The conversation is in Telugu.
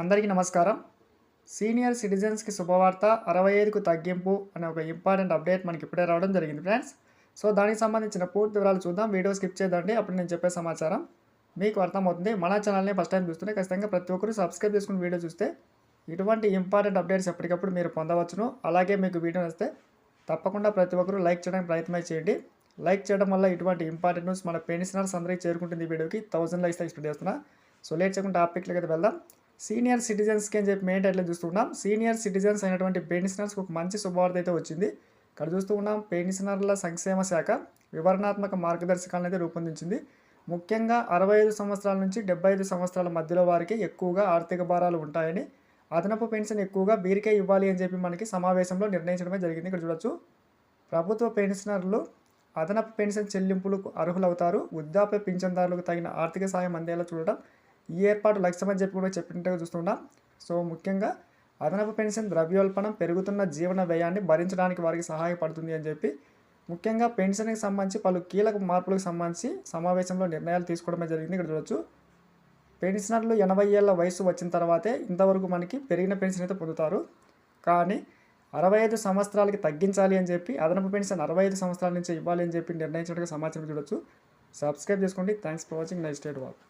అందరికీ నమస్కారం. సీనియర్ సిటిజన్స్కి శుభవార్త అరవై ఐదుకు తగ్గింపు అనే ఒక ఇంపార్టెంట్ అప్డేట్ మనకి ఇప్పుడే రావడం జరిగింది ఫ్రెండ్స్. సో దానికి సంబంధించిన పూర్తి వివరాలు చూద్దాం. వీడియో స్కిప్ చేద్దండి అప్పుడు నేను చెప్పే సమాచారం మీకు అర్థమవుతుంది. మన ఛానల్ని ఫస్ట్ టైం చూస్తుంటే ఖచ్చితంగా ప్రతి ఒక్కరు సబ్స్క్రైబ్ చేసుకుని వీడియో చూస్తే ఇటువంటి ఇంపార్టెంట్ అప్డేట్స్ ఎప్పటికప్పుడు మీరు పొందవచ్చును. అలాగే మీకు వీడియో నచ్చితే తప్పకుండా ప్రతి ఒక్కరు లైక్ చేయడానికి ప్రయత్నం చేయండి. లైక్ చేయడం వల్ల ఇటువంటి ఇంపార్టెంట్ న్యూస్ మన పెన్షనర్స్ అందరికీ చేరుకుంటుంది ఈ వీడియోకి. థౌసండ్ లైక్స్ ఎక్స్పెక్ట్ చేస్తున్నా. సో లేట్ చేయకుండా టాపిక్లకి అయితే వెళ్దాం. సీనియర్ సిటిజన్స్కి అని చెప్పి మెయిన్ టైట్లో చూస్తున్నాం సీనియర్ సిటిజన్స్ అయినటువంటి పెన్షనర్స్కి ఒక మంచి శుభవార్త అయితే వచ్చింది. ఇక్కడ చూస్తూ ఉన్నాం పెన్షనర్ల సంక్షేమ శాఖ వివరణాత్మక మార్గదర్శకాలను అయితే రూపొందించింది. ముఖ్యంగా అరవై ఐదు సంవత్సరాల నుంచి డెబ్బై ఐదు సంవత్సరాల మధ్యలో వారికి ఎక్కువగా ఆర్థిక భారాలు ఉంటాయని అదనపు పెన్షన్ ఎక్కువగా వీరికే ఇవ్వాలి అని చెప్పి మనకి సమావేశంలో నిర్ణయించడమే జరిగింది. ఇక్కడ చూడొచ్చు. ప్రభుత్వ పెన్షనర్లు అదనపు పెన్షన్ చెల్లింపులకు అర్హులవుతారు. వృద్ధాప్య పింఛన్దారులకు తగిన ఆర్థిక సాయం అందేలా చూడడం ఈ ఏర్పాటు లక్ష్యమని చెప్పి కూడా చెప్పినట్టుగా చూస్తున్నాం సో ముఖ్యంగా అదనపు పెన్షన్ ద్రవ్యోల్పణం పెరుగుతున్న జీవన వ్యయాన్ని భరించడానికి వారికి సహాయపడుతుంది అని చెప్పి ముఖ్యంగా పెన్షన్కి సంబంధించి పలు కీలక మార్పులకు సంబంధించి సమావేశంలో నిర్ణయాలు తీసుకోవడమే జరిగింది. ఇక్కడ చూడొచ్చు. పెన్షనర్లు ఎనభై ఏళ్ళ వయసు వచ్చిన తర్వాతే ఇంతవరకు మనకి పెరిగిన పెన్షన్ అయితే పొందుతారు. కానీ అరవై ఐదు సంవత్సరాలకి తగ్గించాలి అని చెప్పి అదనపు పెన్షన్ అరవై ఐదు సంవత్సరాల నుంచి ఇవ్వాలి అని చెప్పి నిర్ణయించినట్టుగా సమాచారం చూడొచ్చు. సబ్స్క్రైబ్ చేసుకోండి. Thanks for watching. Next date walk